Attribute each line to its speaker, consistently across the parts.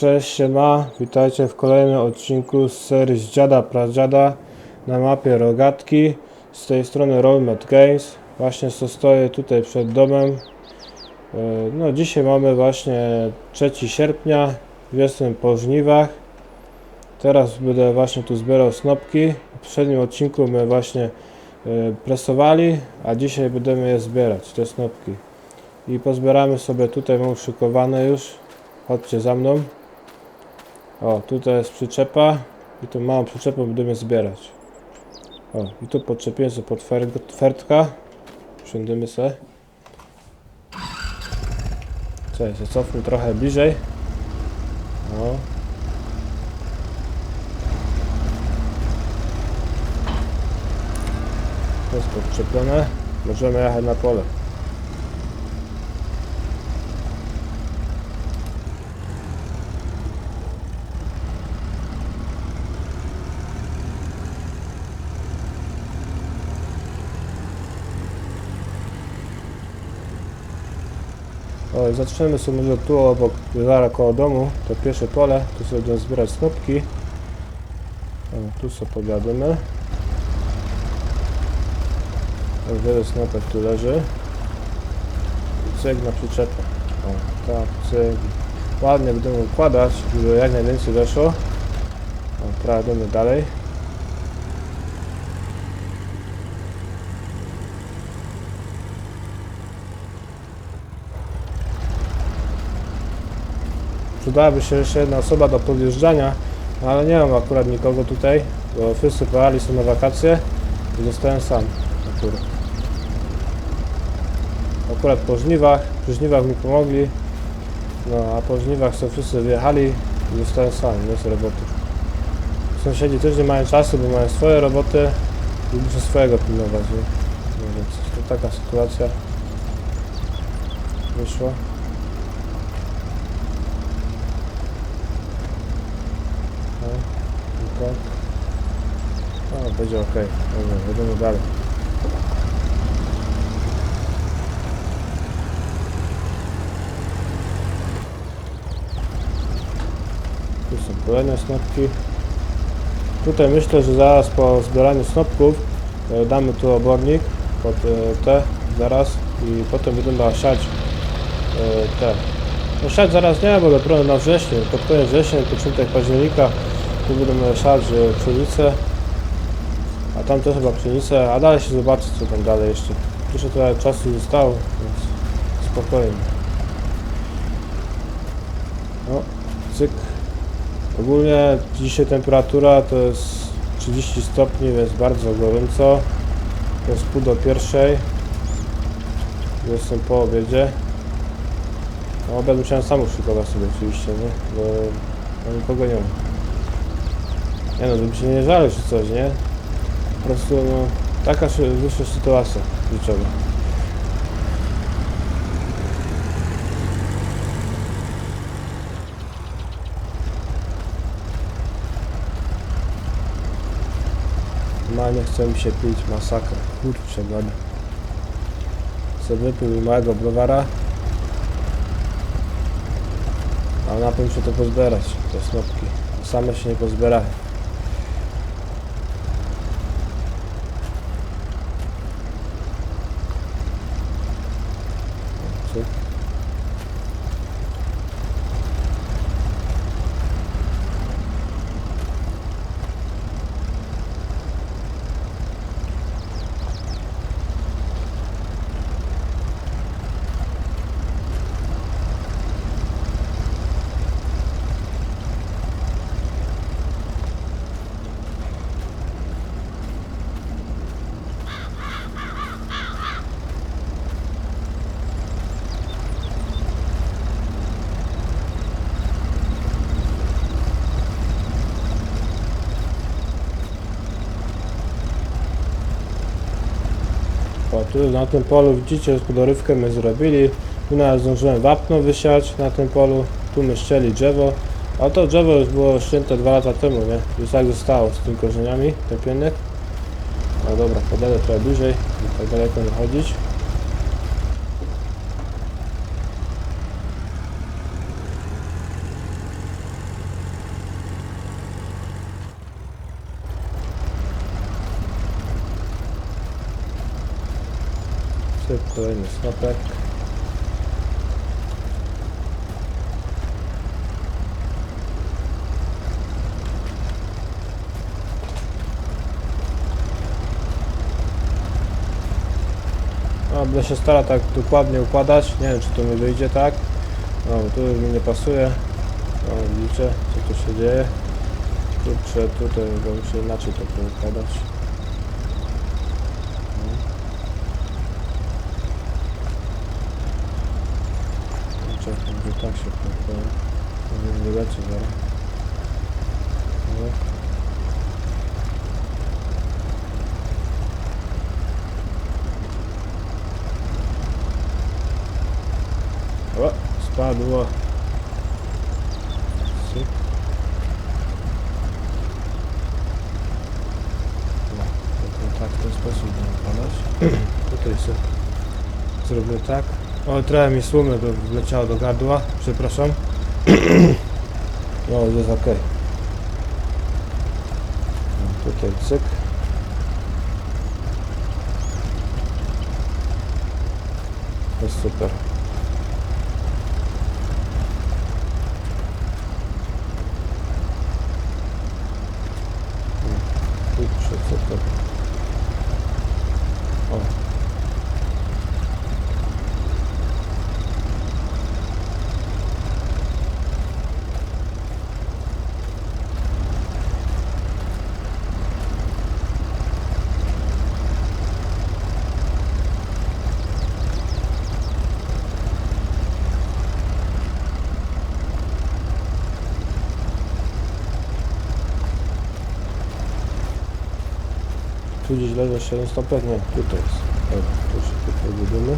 Speaker 1: Cześć, siema, witajcie w kolejnym odcinku z serii z Dziada Pradziada na mapie Rogatki. Z tej strony Rollmet Games. Właśnie co stoję tutaj przed domem. E, No dzisiaj mamy właśnie 3 sierpnia, jestem po żniwach. Teraz będę właśnie tu zbierał snopki. W poprzednim odcinku my właśnie e, presowali, a dzisiaj będziemy je zbierać, te snopki. I pozbieramy sobie tutaj, mam szykowane już. Chodźcie za mną. O, tutaj jest przyczepa i tą małą przyczepą będziemy zbierać. O, i tu podczepiłem sobie pod fer- fertka. Wsiądziemy se. Cześć, się cofnę trochę bliżej. O. To jest podczepione. Możemy jechać na pole. Zaczniemy sobie może tu obok, zaraz koło domu, to pierwsze pole, tu sobie będziemy zbierać snopki. Tu sobie pogadamy. O, wiele snopek tu leży. Cyk na przyczepę. O, tak, cyk. Ładnie będziemy układać, żeby jak najwięcej weszło. O, idziemy dalej. Przydałaby się jeszcze jedna osoba do podjeżdżania, no ale nie mam akurat nikogo tutaj, bo wszyscy pojechali są na wakacje i zostałem sam akurat. Akurat po żniwach, przy żniwach mi pomogli, no a po żniwach są wszyscy wyjechali i zostałem sam, bez roboty. Sąsiedzi też nie mają czasu, bo mają swoje roboty i muszę swojego pilnować, nie? No więc to taka sytuacja wyszła. No, i tak. O, będzie ok. Dobra, jedziemy dalej. Tu są kolejne snopki. Tutaj myślę, że zaraz po zbieraniu snopków e, damy tu obornik pod e, te zaraz i potem będziemy siać e, te no siać zaraz nie, bo dopiero na wrześniu, pod koniec września, początek października tu będziemy siać e, pszenicę, a tam też chyba pszenicę, a dalej się zobaczy co tam dalej jeszcze. Jeszcze trochę czasu zostało, więc spokojnie. No, cyk. Ogólnie dzisiaj temperatura to jest 30 stopni, więc bardzo gorąco. To jest pół do pierwszej. Jestem po obiedzie. No obiad musiałem sam uszykować sobie oczywiście, nie? Bo nikogo nie ma. Nie no, żeby się nie żalił czy coś, nie? Po prostu no, taka wyszła sytuacja życiowa. Normalnie chce mi się pić, masakra, kurczę gada. Co wypił małego browara, a na tym się to pozbierać, te snopki. Same się nie pozbierają. Cyk. O, tu na tym polu widzicie, podorywkę my zrobili. Tu nawet zdążyłem wapno wysiać na tym polu. Tu my ścieli drzewo. A to drzewo już było ścięte dwa lata temu, nie? Już tak zostało z tymi korzeniami topionych. No dobra, podaję trochę bliżej, tak daleko nie chodzić. Cyk, kolejny snopek. No, będę się stara tak dokładnie układać. Nie wiem, czy to mi wyjdzie tak. No, tu już mi nie pasuje. No, widzicie, co tu się dzieje. Kurczę, tutaj bo muszę inaczej to poukładać. No. No, Czekaj, że tak się poukłada. Nie wyleci zaraz. No. O, spadło. Syk. No, to tak w ten sposób będę układać. Tutaj sobie zrobię tak. O, trochę mi do, wleciało do gardła, przepraszam. No, jest ok. Tutaj cyk. Jest super. Kurczę, co to? O. Tu gdzieś leży 7 stopek? Nie, tutaj jest. Dobra, tu się tutaj budujemy.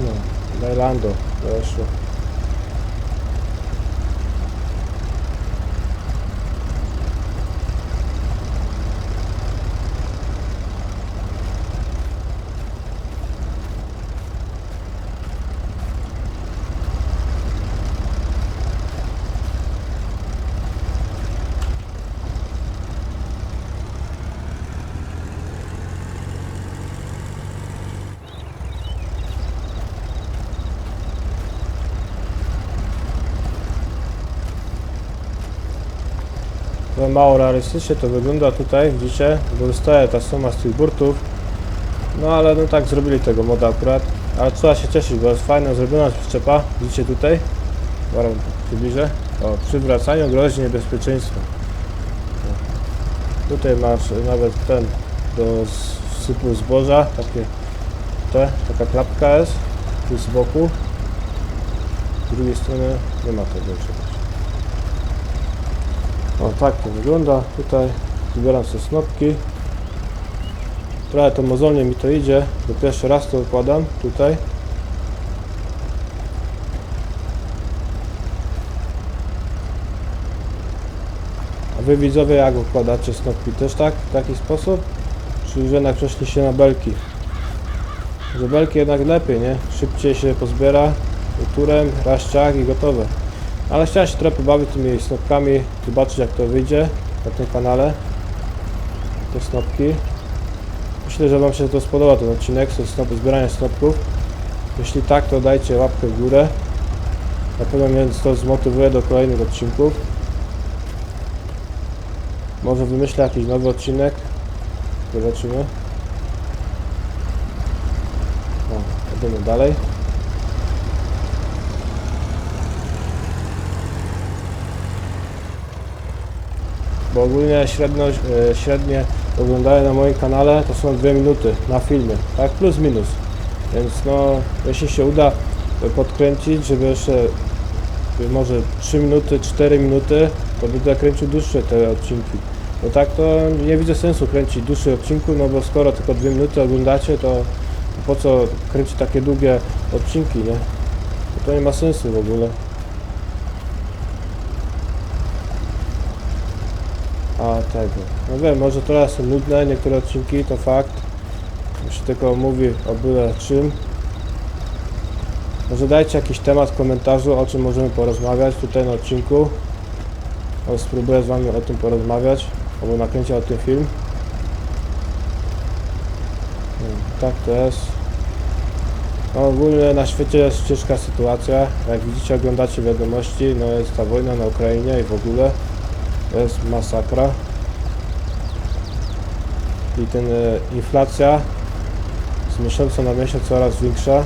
Speaker 1: No, Bailando, weszło. No, mało realistycznie to wygląda tutaj, widzicie, bo dostaje ta suma z tych burtów. No ale no tak zrobili tego moda akurat. Ale trzeba się cieszyć, bo jest fajna zrobiona przyczepa. Widzicie tutaj? Zaraz przybliżę. O, przy wracaniu grozi niebezpieczeństwo. Tutaj masz nawet ten do sypu zboża, takie te, taka klapka jest tu z boku. Z drugiej strony nie ma tego czegoś. O tak to wygląda. Tutaj zbieram sobie snopki. Trochę to mozolnie mi to idzie, bo pierwszy raz to układam tutaj. A wy widzowie jak układacie snopki? Też tak? W taki sposób? Czy już jednak przeszliście na belki? Że belki jednak lepiej, nie? Szybciej się pozbiera turem, raz i gotowe. Ale chciałem się trochę pobawić tymi snopkami, zobaczyć jak to wyjdzie na tym kanale. Te snopki. Myślę, że Wam się to spodoba ten odcinek, snop, zbieranie snopków. Jeśli tak, to dajcie łapkę w górę. Na pewno mnie to zmotywuje do kolejnych odcinków. Może wymyślę jakiś nowy odcinek. Zobaczymy. O, idziemy dalej. Bo ogólnie średnio, e, średnie oglądane na moim kanale to są 2 minuty na filmy, tak plus minus. Więc no, jeśli się uda podkręcić, żeby jeszcze e, może 3 minuty, 4 minuty, to będę kręcił dłuższe te odcinki. Bo tak to nie widzę sensu kręcić dłuższych odcinków, no bo skoro tylko 2 minuty oglądacie, to po co kręcić takie długie odcinki, nie? To nie ma sensu w ogóle. A tego. No wiem, może teraz są nudne niektóre odcinki, to fakt. Już tylko mówi o byle czym. Może dajcie jakiś temat w komentarzu, o czym możemy porozmawiać tutaj na odcinku. O, spróbuję z wami o tym porozmawiać, albo nakręcić o tym film. Tak to jest. No, ogólnie na świecie jest ciężka sytuacja. Jak widzicie, oglądacie wiadomości, no jest ta wojna na Ukrainie i w ogóle jest masakra. I ten e, inflacja z miesiąca na miesiąc coraz większa.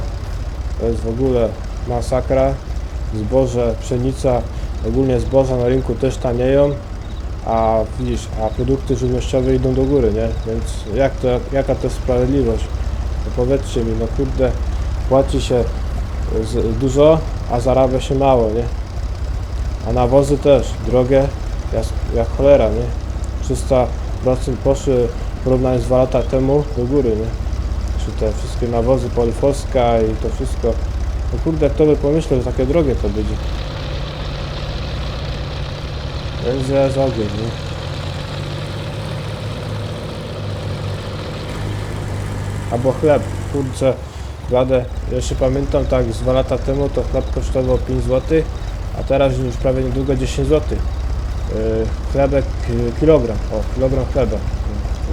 Speaker 1: To jest w ogóle masakra. Zboże, pszenica, ogólnie zboża na rynku też tanieją, a widzisz, a produkty żywnościowe idą do góry, nie? Więc jak to, jaka to jest sprawiedliwość? No powiedzcie mi, no kurde, płaci się dużo, a zarabia się mało, nie? A nawozy też, drogie, jak, jak cholera, nie? 300% poszły w porównaniu z dwa lata temu do góry, nie? Czy te wszystkie nawozy Polifoska i to wszystko. No kurde, kto by pomyślał, że takie drogie to będzie. Więc jest ogień, nie? Albo chleb, kurczę, gadę. Jeszcze pamiętam tak, z dwa lata temu to chleb kosztował 5 zł, a teraz już prawie niedługo 10 zł. Yy, chlebek ki- kilogram, o, kilogram chleba.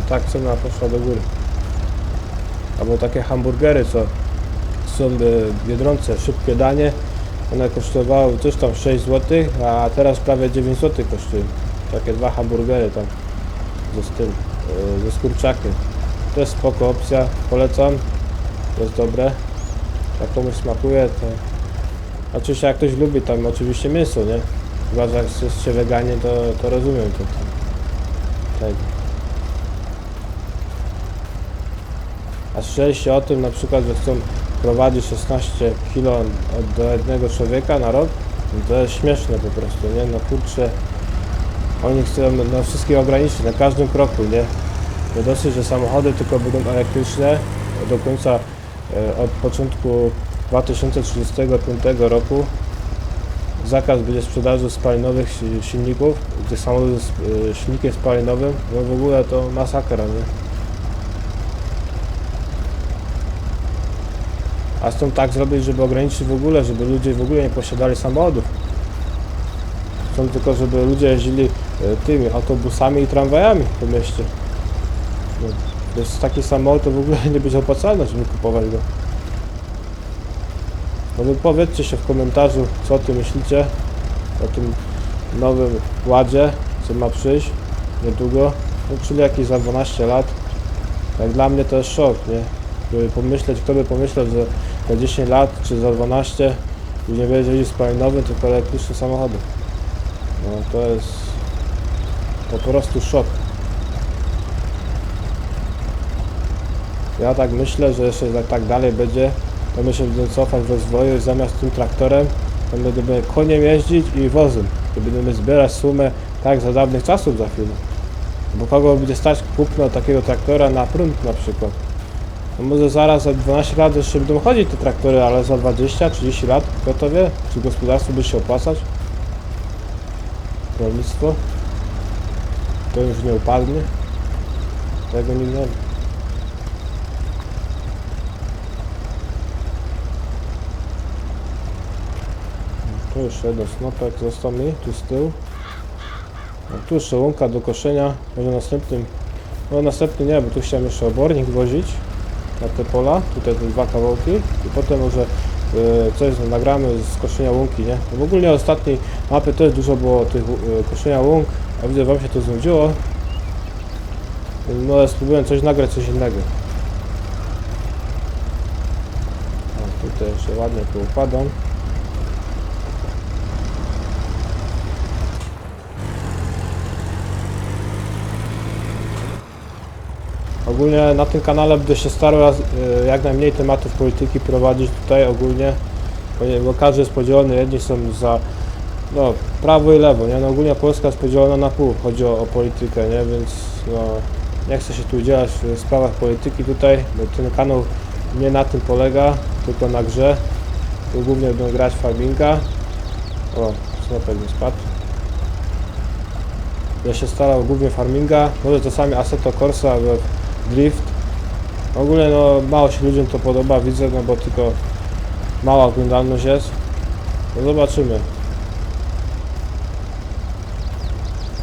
Speaker 1: Tak cena poszła do góry. Albo takie hamburgery, co są e, w Biedronce, szybkie danie. One kosztowały coś tam 6 zł, a teraz prawie 9 zł kosztują. Takie dwa hamburgery tam ze tym, e, ze skórczakiem. To jest spoko opcja, polecam. To jest dobre. Jak komuś smakuje, to... Oczywiście jak ktoś lubi tam oczywiście mięso, nie? Chyba, że jesteście weganie, to, to rozumiem to. Tego. A słyszeliście o tym na przykład, że chcą prowadzić 16 kg od- do jednego człowieka na rok? No To jest śmieszne po prostu, nie? No kurczę, oni chcą no, wszystkich ograniczyć na każdym kroku, nie? Nie dosyć, że samochody tylko będą elektryczne do końca, e, od początku 2035 roku zakaz będzie sprzedaży spalinowych si- silników, tych samochodów z e, silnikiem spalinowym, no w ogóle to masakra, nie? A chcą tak zrobić, żeby ograniczyć w ogóle, żeby ludzie w ogóle nie posiadali samochodów. Chcą tylko, żeby ludzie jeździli e, tymi autobusami i tramwajami po mieście. No, jest taki samochód, to w ogóle nie będzie opłacalne, żeby kupować go. No powiedzcie się w komentarzu, co o tym myślicie, o tym nowym ładzie, co ma przyjść niedługo, no, czyli jakieś za 12 lat. Jak dla mnie to jest szok, nie? By pomyśleć, kto by pomyślał, że za 10 lat czy za 12 już nie będzie jeździł spalinowy, tylko elektryczny samochody. No to jest po prostu szok. Ja tak myślę, że jeszcze tak dalej będzie, to my się cofać w rozwoju i zamiast tym traktorem, to my będziemy koniem jeździć i wozem. I będziemy zbierać sumę tak za dawnych czasów za chwilę. Bo kogo będzie stać kupno takiego traktora na prąd na przykład. No może zaraz za 12 lat jeszcze będą chodzić te traktory, ale za 20-30 lat, kto to wie, czy gospodarstwo by się opłacać? Rolnictwo? To już nie upadnie? Tego nie wiem. Tu jeszcze jeden snopek został mi, tu z tyłu. No, tu jeszcze łąka do koszenia, może następnym, no następny nie, bo tu chciałem jeszcze obornik wozić na te pola, tutaj te dwa kawałki i potem może e, coś nagramy z koszenia łąki, nie? No w ogóle ostatniej mapy też dużo było tych e, koszenia łąk, a widzę wam się to znudziło. No ale spróbuję coś nagrać, coś innego. O, tutaj jeszcze ładnie tu układam. Ogólnie na tym kanale będę się starał e, jak najmniej tematów polityki prowadzić tutaj ogólnie, bo każdy jest podzielony, jedni są za no, prawo i lewo, nie? No ogólnie Polska jest podzielona na pół, chodzi o, o politykę, nie? Więc no, nie chcę się tu udzielać w sprawach polityki tutaj, bo ten kanał nie na tym polega, tylko na grze. Tu głównie będą grać farminga. O, snopek mi spadł. Ja się starał głównie farminga, może czasami Assetto Corsa Drift. Ogólnie no mało się ludziom to podoba, widzę, no bo tylko mała oglądalność jest. No zobaczymy.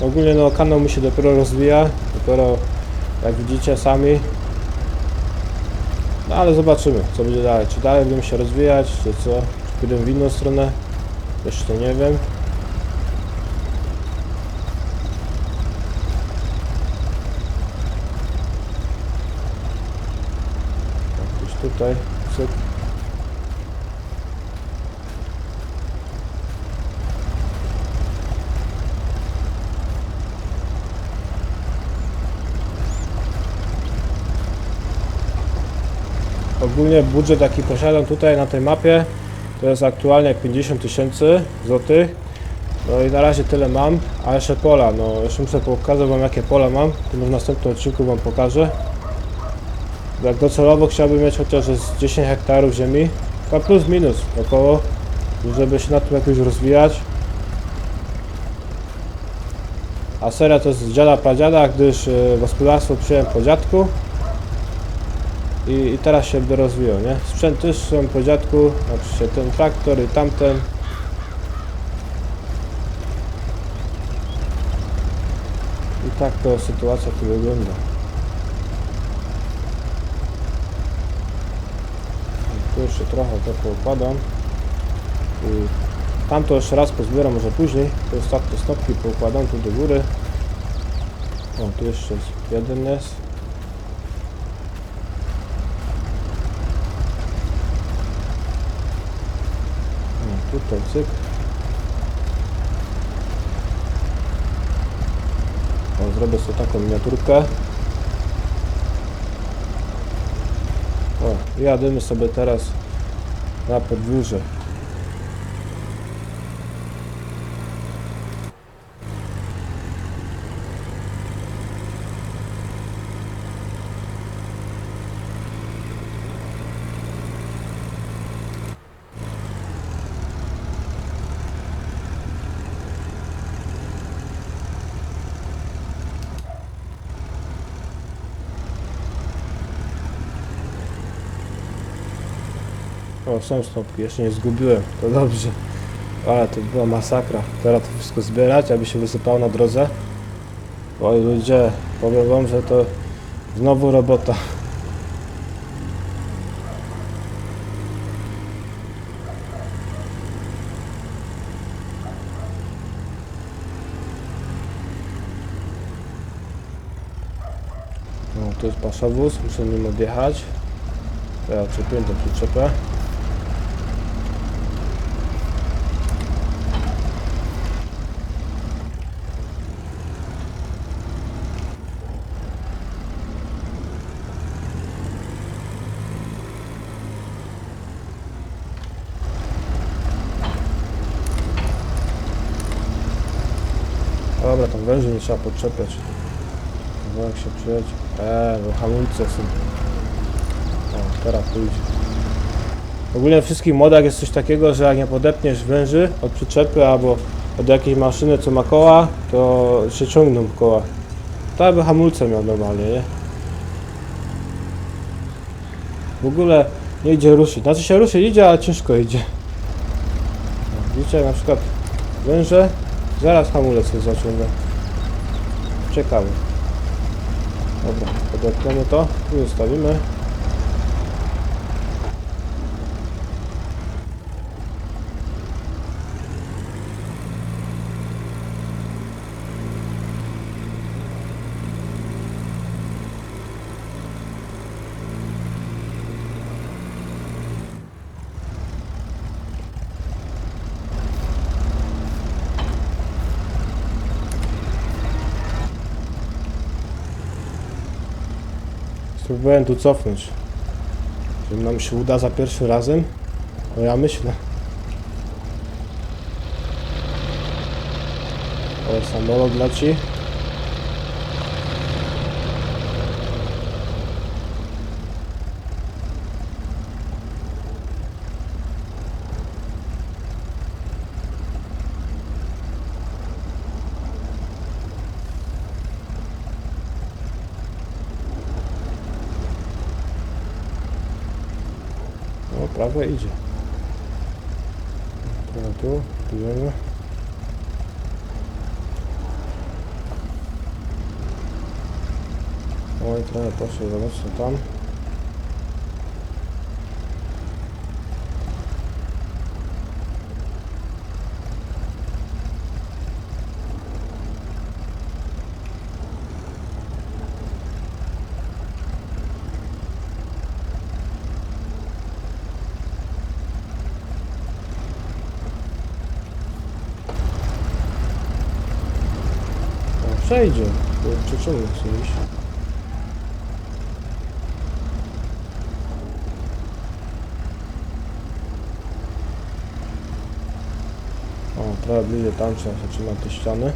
Speaker 1: Ogólnie no kanał mi się dopiero rozwija, dopiero jak widzicie sami. No ale zobaczymy co będzie dalej. Czy dalej będziemy się rozwijać, czy co? Czy pójdę w inną stronę? Jeszcze nie wiem. Tak, Gdzieś tutaj, cyk. Ogólnie budżet jaki posiadam tutaj na tej mapie to jest aktualnie 50 tysięcy złotych. No i na razie tyle mam, a jeszcze pola, no jeszcze muszę pokazać wam jakie pola mam, to w następnym odcinku wam pokażę. Jak docelowo chciałbym mieć chociaż z 10 hektarów ziemi, a plus minus około, żeby się na tym jakoś rozwijać. A seria to jest z dziada pradziada, gdyż e, gospodarstwo przyjąłem po dziadku i, i teraz się będę rozwijał, nie? Sprzęt też są po dziadku, oczywiście ten traktor i tamten. I tak to sytuacja tu wygląda. Tu jeszcze trochę to poukładam. I tamto jeszcze raz pozbieram, może później. To ostatnie stopki poukładam tu do góry. O, tu jeszcze jest jeden jest. No, tutaj cyk. O, zrobię sobie taką miniaturkę. O, i jadymy sobie teraz na podwórze. Są stopki, jeszcze nie zgubiłem, to dobrze. Ale to była masakra. Teraz to wszystko zbierać, aby się wysypało na drodze. Oj ludzie, powiem wam, że to znowu robota. No, to jest paszowóz, muszę nim odjechać. Ja czepię tę przyczepę. Dobra, tam węży nie trzeba podczepiać. Kawałek się przyjedź. Eee, bo hamulce są. O, teraz pójdzie. Ogólnie w wszystkich modach jest coś takiego, że jak nie podepniesz węży od przyczepy albo od jakiejś maszyny, co ma koła, to się ciągną koła. Tak by hamulce miał normalnie, nie? W ogóle nie idzie ruszyć. Znaczy się ruszyć idzie, ale ciężko idzie. No, Widzicie, na przykład węże, zaraz hamulec się zaciąga. Ciekawe. Dobra, podepniemy to, tu zostawimy. Spróbowałem tu cofnąć. Czy nam się uda za pierwszym razem? No ja myślę. O, samolot leci. naprawdę idzie. Teraz tu, bijemy. Oj, trochę poszło, zobaczcie tam. Przejdzie. Kurczę, czemu chce iść? O, trochę bliżej tam się trzymać te ściany.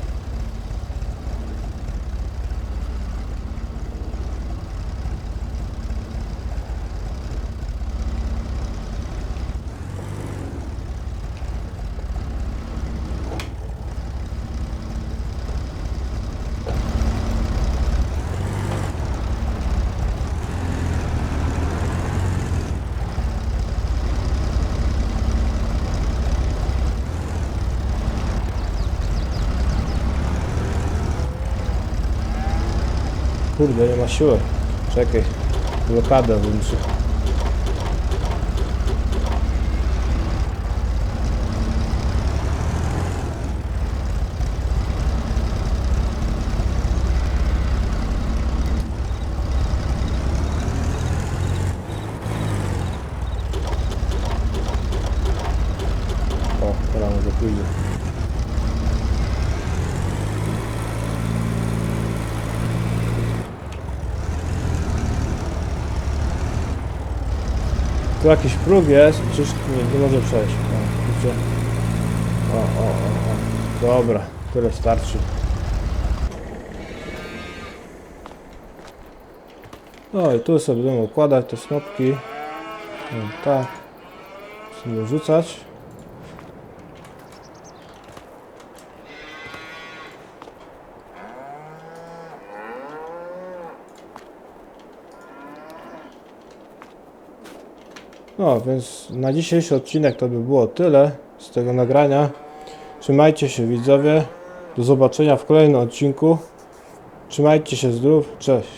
Speaker 1: Kurde, nie ma siły. Czekaj. Blokadę włączę. O, teraz może pójdzie. Tu jakiś próg jest, czyż nie, nie może przejść. O, o, o, o. Dobra, tyle starczy. No i tu sobie będziemy układać te snopki. Tak. Sobie rzucać. No, więc na dzisiejszy odcinek to by było tyle z tego nagrania. Trzymajcie się widzowie. Do zobaczenia w kolejnym odcinku. Trzymajcie się zdrów. Cześć.